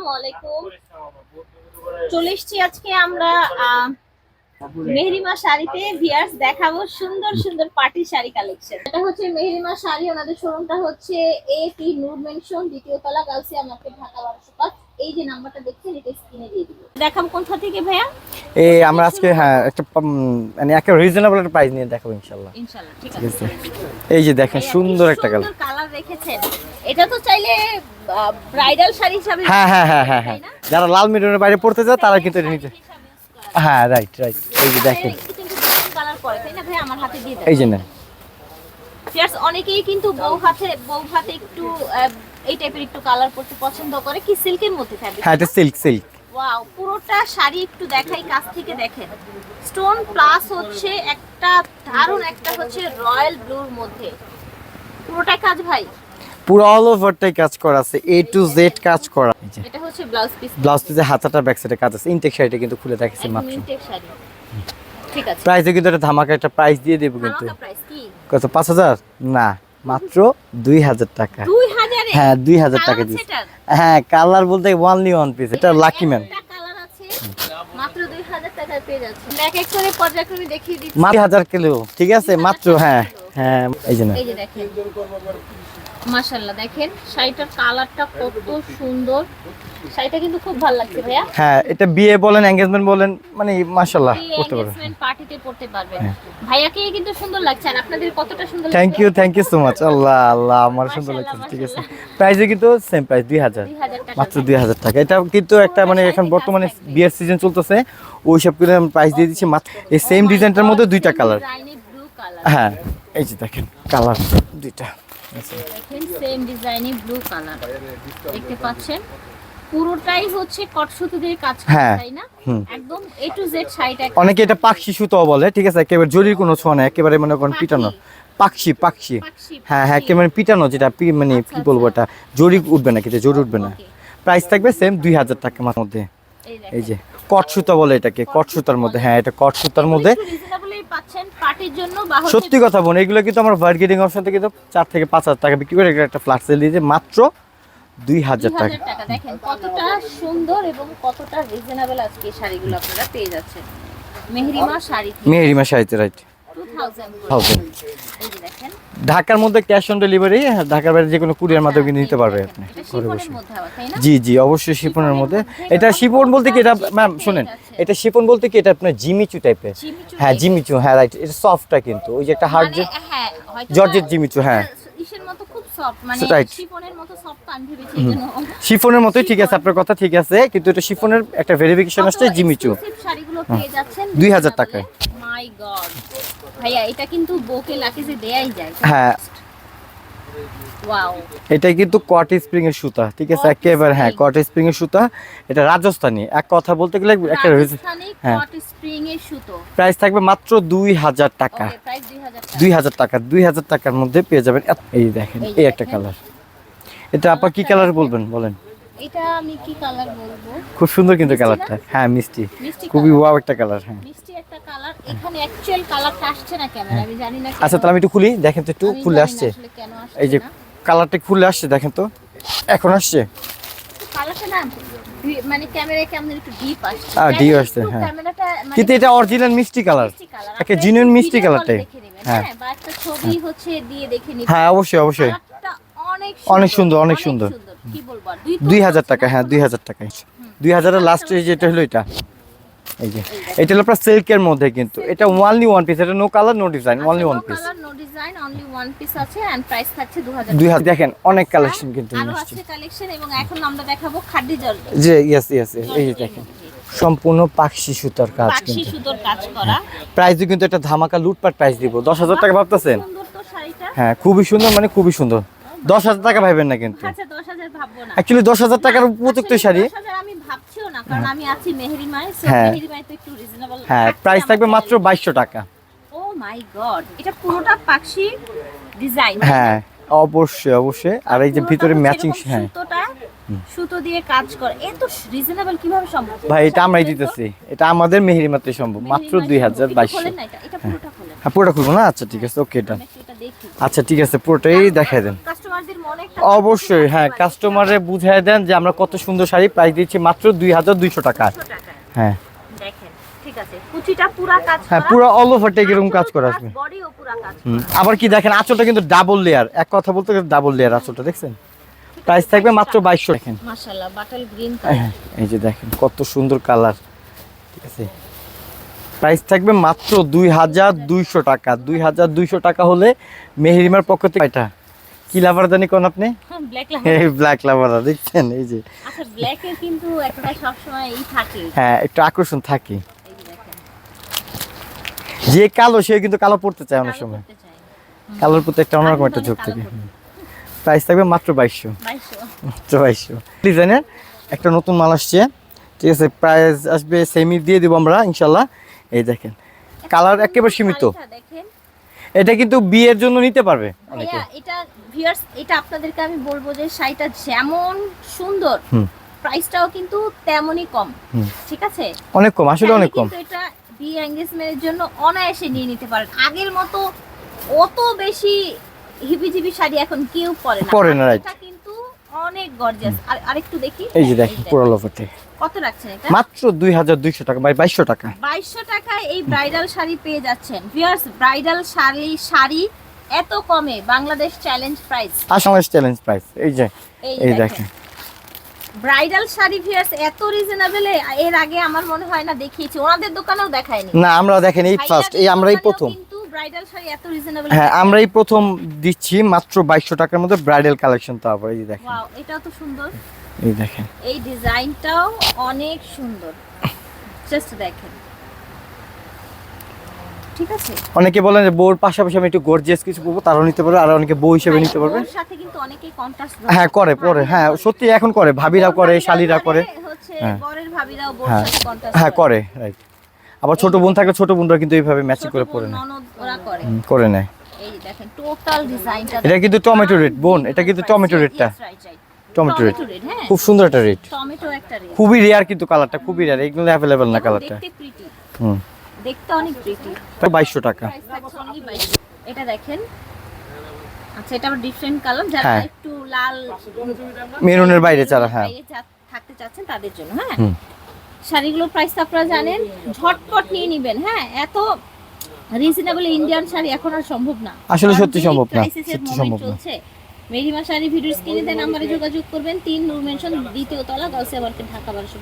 আসসালামু আলাইকুম। চলে এসছি আজকে আমরা মেহরিমা শাড়িতে। ভিয়ার্স দেখাবো সুন্দর সুন্দর পার্টি শাড়ি কালেকশন। এটা হচ্ছে মেহরিমা শাড়ি ওনাদের শোরুমটা হচ্ছে এ পি নূর মেনশন দ্বিতীয় তলা গাউসিয়া মার্কেট ঢাকা বারোশো পাঁচ। এই যে নাম্বারটা দেখছেন এটা স্ক্রিনে দিয়ে দিব। দেখাবো কোথা থেকে ভাইয়া? এই আমরা আজকে হ্যাঁ একটা মানে একটা রিজনেবল একটা প্রাইস নিয়ে দেখাবো ইনশাল্লাহ ইনশাআল্লাহ ঠিক আছে। এই যে দেখেন সুন্দর একটা কালার। কালার রেখেছেন। এটা তো চাইলে ব্রাইডাল শাড়ি হিসাবে হ্যাঁ হ্যাঁ হ্যাঁ হ্যাঁ হ্যাঁ। যারা লাল মিরনের বাইরে পড়তে যায় তারা কিন্তু এটা নিতে হ্যাঁ রাইট রাইট এই যে দেখেন। কালার পরে তাই ভাই? আমার হাতে দিয়ে এই যে Friends, অনেকেই কিন্তু বউ হাতে বউ হাতে একটু এই টাইপের একটু কালার পরতে পছন্দ করে। কি সিল্কের মধ্যে থাকবে হ্যাঁ এটা সিল্ক সিল্ক ওয়াও পুরোটা শাড়ি একটু দেখাই কাছ থেকে দেখেন। স্টোন প্লাস হচ্ছে একটা দারুণ একটা হচ্ছে রয়্যাল ব্লুর মধ্যে। পুরোটা কাজ ভাই। পুরো অল ওভারটাই কাজ করা আছে এ টু জেড কাজ করা। এটা হচ্ছে ব্লাউজ পিস ব্লাউজ পিসে হাতাটা ব্যাক সাইডে কাজ আছে। ইনটেক শাড়িটা কিন্তু খুলে দেখাচ্ছি মাত্র। ইনটেক শাড়ি। ঠিক আছে। প্রাইসে কিন্তু একটা ধামাকা একটা প্রাইস দিয়ে দেবো কিন্তু। ধামাকা প্রাইস কি? কত পাঁচ হাজার? না মাত্র দুই হাজার টাকা। হ্যাঁ দুই হাজার টাকা এটার? হ্যাঁ কালার বলতে ওয়ানলি ওয়ান পিস এটা লাকি ম্যান একটা কালার আছে মাত্র হাজার পেয়ে যাচ্ছে। এক এক করে পর্যায়ক্রমে দেখিয়ে দিচ্ছি। মাত্র হাজার কিলো ঠিক আছে? মাত্র হ্যাঁ হ্যাঁ এই যে দেখেন শাড়িটার কালারটা কত সুন্দর। শাড়িটা কিন্তু খুব ভালো লাগছে ভাইয়া। হ্যাঁ এটা বিয়ে বলেন এঙ্গেজমেন্ট বলেন মানে মাশাল্লাহ করতে পারবে এনগেজমেন্ট পার্টিতে পড়তে পারবেন। ভাইয়াকে কিন্তু সুন্দর লাগছে আর আপনাদের কতটা সুন্দর থ্যাংক লাগছে? You thank you so much Allah Allah আমার সুন্দর লাগছে ঠিক আছে। প্রাইসে কিন্তু সেম প্রাইস দুই হাজার। 2000 মাত্র দুই হাজার টাকা। এটা কিন্তু একটা মানে এখন বর্তমানে বিয়ের সিজন চলতেছে। ওই সব করে প্রাইস দিয়ে দিচ্ছি মাত্র। এই সেম ডিজাইনটার মধ্যে দুইটা কালার হ্যাঁ এই যে দেখেন কালার দুইটা। দেখেন সেম ডিজাইনে ব্লু কালার দেখতে পাচ্ছেন? পুরোটাই হচ্ছে কটসুতো কাজ হ্যাঁ, তাই না? হুম। একদম এ টু জেড শাড়িটা অনেকে এটা সুতো বলে ঠিক আছে? একেবারে জরির কোনো ছোঁয়া একেবারে মনে করেন পিটানো। হ্যাঁ হ্যাঁ। একেবারে পিটানো যেটা পি- মানে আচ্ছা, কি বলব এটা? জরি উঠবে না কিন্তু জরি উঠবে না। প্রাইস থাকবে সেম দুই হাজার টাকার মধ্যে। এই যে কট সুতা বলে এটাকে কট সুতার মধ্যে। হ্যাঁ এটা কট সুতার মধ্যে পাচ্ছেন পার্টির জন্য সত্যি কথা বোন এগুলো কিন্তু আমার বার্গেটিং অপশন থেকে কিন্তু চার থেকে পাঁচ হাজার টাকা বিক্রি করে একটা ফ্ল্যাট সেল দিয়েছে মাত্র দুই হাজার টাকা। দেখেন কতটা সুন্দর এবং কতটা রিজনেবল আজকে শাড়িগুলো আপনারা পেয়ে যাচ্ছেন। মেহরিমা শাড়ি। মেহেরিমা শাড়িতে রাইট 2000 থাউজেন্ড এই যে দেখেন। ঢাকার মধ্যে ক্যাশ অন ডেলিভারি ঢাকার বাইরে যে কোনো কুরিয়ার মাধ্যমে নিতে পারবে আপনি। ঘরে বসে জি জি অবশ্যই শিপনের মধ্যে। এটা শিপন বলতে কি এটা ম্যাম শুনেন এটা শিপন বলতে কি এটা আপনার জিমিচু টাইপের হ্যাঁ। জিমিচু হ্যাঁ রাইট এটা সফটটা কিন্তু। ওই যে একটা হার্ড হ্যাঁ হয়তো জিমিচু হ্যাঁ। সফট মানে. শিফনের মতোই ঠিক আছে আপনার কথা ঠিক আছে কিন্তু এটা শিফনের একটা ভেরিফিকেশন আসছে জিমিচু যাচ্ছেন 2000 টাকায়। মাই গড ভাইয়া এটা কিন্তু বোকে লাকিজে দেয়াই যায়। হ্যাঁ। এটা কিন্তু কট স্প্রিং এর সুতা ঠিক আছে? একেবারে হ্যাঁ কট স্প্রিং এর সুতা। এটা রাজস্থানি। এক কথা বলতে গেলে একটা হ্যাঁ। প্রাইস থাকবে মাত্র দুই হাজার টাকা। ওকে প্রাইস 2000 টাকা। দুই হাজার টাকা দুই হাজার টাকার মধ্যে পেয়ে যাবেন। এই দেখেন এই একটা কালার এটা আপা কি কালার বলবেন? বলেন। এটা আমি কি কালার বলব? খুব সুন্দর কিন্তু কালারটা হ্যাঁ মিষ্টি। মিষ্টি খুবই ওয়াও একটা কালার হ্যাঁ। মিষ্টি একটা কালার এখানে অ্যাকচুয়াল কালারটা আসছে না ক্যামেরা আমি জানি না আচ্ছা তাহলে আমি একটু খুলি দেখেন তো একটু খুলে আসছে। এই যে কালারটা খুলে আসছে দেখেন তো। এখন আসছে? কালারটা না মানে ক্যামেরায় কেমন একটু ডিপ আসছে। হ্যাঁ। ক্যামেরাটা মানে কিন্তু এটা অরিজিনাল মিষ্টি কালার একটা genuine মিষ্টি কালারটাই। হ্যাঁ। হ্যাঁ। বা একটা ছবি হচ্ছে দিয়ে দেখে নিবেন। হ্যাঁ অবশ্যই অবশ্যই। অনেক সুন্দর, অনেক সুন্দর। আর দুই হাজার টাকা হ্যাঁ দুই হাজার টাকা দুই হাজারের লাস্টে যেটা হলো এটা। এই যে এটা হলো আপনার সিল্কের মধ্যে কিন্তু। এটা ওয়ানলি ওয়ান পিস এটা no colour no design only one piece colour no design only one piece আছে এন্ড প্রাইস থাকছে 2000 দুই হাজার দেখেন অনেক কালেকশন কিন্তু আরও আছে কালেকশন এবং এখন আমরা দেখাবো জল যে ইয়েস ইয়েস এই যে দেখেন সম্পূর্ণ পাকশি সুতার কাজ কিন্তু। সুতোর কাজ করা। প্রাইসও কিন্তু একটা ধামাকা লুটপাট প্রাইস দিব। দশ হাজার টাকা ভাবতেছেন? সুন্দর তো শাড়িটা। হ্যাঁ খুবই সুন্দর মানে খুবই সুন্দর। দশ হাজার টাকা ভাবেন না কিন্তু। আচ্ছা 10000 ভাববো না। অ্যাকচুয়ালি দশ হাজার টাকার উপযুক্ত শাড়ি। 10,000 না কারণ আমি আছি মেহেরিমায় সো হ্যাঁ। মেহেরিমায় তো একটু রিজনেবল হ্যাঁ প্রাইস থাকবে মাত্র বাইশশো টাকা। ও মাই গড এটা পুরোটা পাখি ডিজাইন হ্যাঁ অবশ্যই অবশ্যই। আর এই যে ভিতরে ম্যাচিং হ্যাঁ। সুতো দিয়ে কাজ করে। এত রিজনেবল কীভাবে সম্ভব? ভাই এটা আমরাই দিতেছি। এটা আমাদের মেহেরি মেহেরিমাতে সম্ভব। মাত্র দুই হাজার বাইশশো। খোলেন না এটা পুরোটা হ্যাঁ পুরোটা খুলবো না? আচ্ছা ঠিক আছে ওকে এটা। আচ্ছা ঠিক আছে পুরোটাই দেখাই দেন। অবশ্যই হ্যাঁ কাস্টমারে বুঝাই দেন যে আমরা কত সুন্দর শাড়ি প্রাইস দিচ্ছি মাত্র দুই হাজার দুইশো টাকা হ্যাঁ। কুচিটা পুরা হ্যাঁ অল ওভার টেক এরকম কাজ করা আসবে। বডিও পুরা কাজ হুম, আবার কি দেখেন আঁচলটা কিন্তু ডাবল লেয়ার এক কথা বলতে ডাবল লেয়ার আঁচলটা দেখছেন? প্রাইস থাকবে মাত্র বাইশশো। দেখেন। হ্যাঁ, এই যে দেখেন কত সুন্দর কালার ঠিক আছে? প্রাইস থাকবে মাত্র দুই হাজার দুইশো টাকা। দুই হাজার দুইশো টাকা হলে মেহেরিমার পক্ষ থেকে এটা কি লাভার জানি কোন আপনি? ব্ল্যাক এই ব্ল্যাক লাভার দেখছেন? এই যে। আচ্ছা ব্ল্যাক এর কিন্তু একটা সব সময় ই থাকে। হ্যাঁ একটু আকর্ষণ থাকে। যে কালো সে কিন্তু কালো পড়তে চায় অনেক সময়। কালোর প্রতি একটা অন্যরকম একটা ঝোঁক থাকে। প্রাইস থাকবে মাত্র বাইশশো। মাত্র বাইশশো। ডিজাইনের একটা নতুন মাল আসছে। ঠিক আছে প্রাইস আসবে সেমি দিয়ে দিব আমরা ইনশাল্লাহ। এই দেখেন কালার একেবারে সীমিত। এটা কিন্তু বিয়ের জন্য নিতে পারবে অনেকে। এটা ভিউয়ার্স এটা আপনাদেরকে আমি বলব যে শাড়িটা যেমন সুন্দর প্রাইসটাও কিন্তু তেমনই কম ঠিক আছে? অনেক কম আসলে অনেক কম। এটা বিয়ে এঙ্গেজমেন্টের জন্য অনায়াসে নিয়ে নিতে পারেন। আগের মতো অত বেশি হিবিজিবি শাড়ি এখন কেউ পরে না। পরে না. এটা কিন্তু অনেক গর্জিয়াস আর আরেকটু দেখি। এই যে দেখেন পুরো লোফাতে কত রাখছেন এটা? মাত্র দুই হাজার দুইশো টাকা বাই বাইশশো টাকা। বাইশশো টাকায় এই ব্রাইডাল শাড়ি পেয়ে যাচ্ছেন। ভিউয়ার্স ব্রাইডাল শাড়ি শাড়ি এত কমে বাংলাদেশ চ্যালেঞ্জ প্রাইস আসামের চ্যালেঞ্জ প্রাইস এই যে এই দেখেন। ব্রাইডাল শাড়ি ভিউয়ার্স এত রিজনেবলে এর আগে আমার মনে হয় না দেখিয়েছি ওনাদের দোকানেও দেখায়নি। না আমরা দেখেন এই ফার্স্ট এই আমরাই প্রথম। কিন্তু ব্রাইডাল শাড়ি এত রিজনেবল হ্যাঁ আমরাই প্রথম দিচ্ছি মাত্র বাইশশো টাকার মধ্যে ব্রাইডাল কালেকশন তো আবার এই দেখেন। ওয়াও এটাও তো সুন্দর। এই দেখেন। এই ডিজাইনটাও অনেক সুন্দর। জাস্ট দেখেন। ঠিক আছে? অনেকে বলেন যে বউর পাশাপাশি আমি একটু গর্জিয়াস কিছু পরবো তারাও নিতে পারবে আর অনেকে বউ হিসেবে নিতে পারবে। সাথে কিন্তু অনেকেই কন্ট্রাস্ট হ্যাঁ করে পরে হ্যাঁ সত্যি এখন করে ভাবিরা করে শালিরা করে। হ্যাঁ। হ্যাঁ। হ্যাঁ করে। রাইট আবার ছোট বোন থাকলে ছোট বোনরা কিন্তু এইভাবে ম্যাচিং করে পরে নেয়। করে। নেয়। এই দেখেন টোটাল ডিজাইনটা এটা কিন্তু টমেটো রেড বোন এটা কিন্তু টমেটো রেডটা টমেটো হ্যাঁ। খুব সুন্দর একটা রেড টমেটো একটা রেড খুবই রেয়ার কিন্তু কালারটা খুবই রেয়ার এগুলো অ্যাভেলেবেল না কালারটা দেখতে প্রিটি হুম। দেখতে অনেক প্রিটি বাইশশো টাকা। প্রাইস থাকছে only 22 এটা দেখেন। আচ্ছা এটা আবার ডিফারেন্ট কালার যারা হ্যাঁ। একটু লাল মেরুনের বাইরে হ্যাঁ। থাকতে চাচ্ছেন তাদের জন্য হ্যাঁ। শাড়িগুলো প্রাইস আপনারা জানেন? ঝটপট নিয়ে নেবেন হ্যাঁ। এত রিজনেবল ইন্ডিয়ান শাড়ি এখন আর সম্ভব না। আসলে সত্যি সম্ভব না, সত্যি সম্ভব না। মেরিমা শাড়ি ভিডিও স্ক্রিনে দেন নাম্বারে যোগাযোগ করবেন। তিন নূর মেনশন দ্বিতীয় তলা গাউসিয়া মার্কেট ঢাকা বারোশো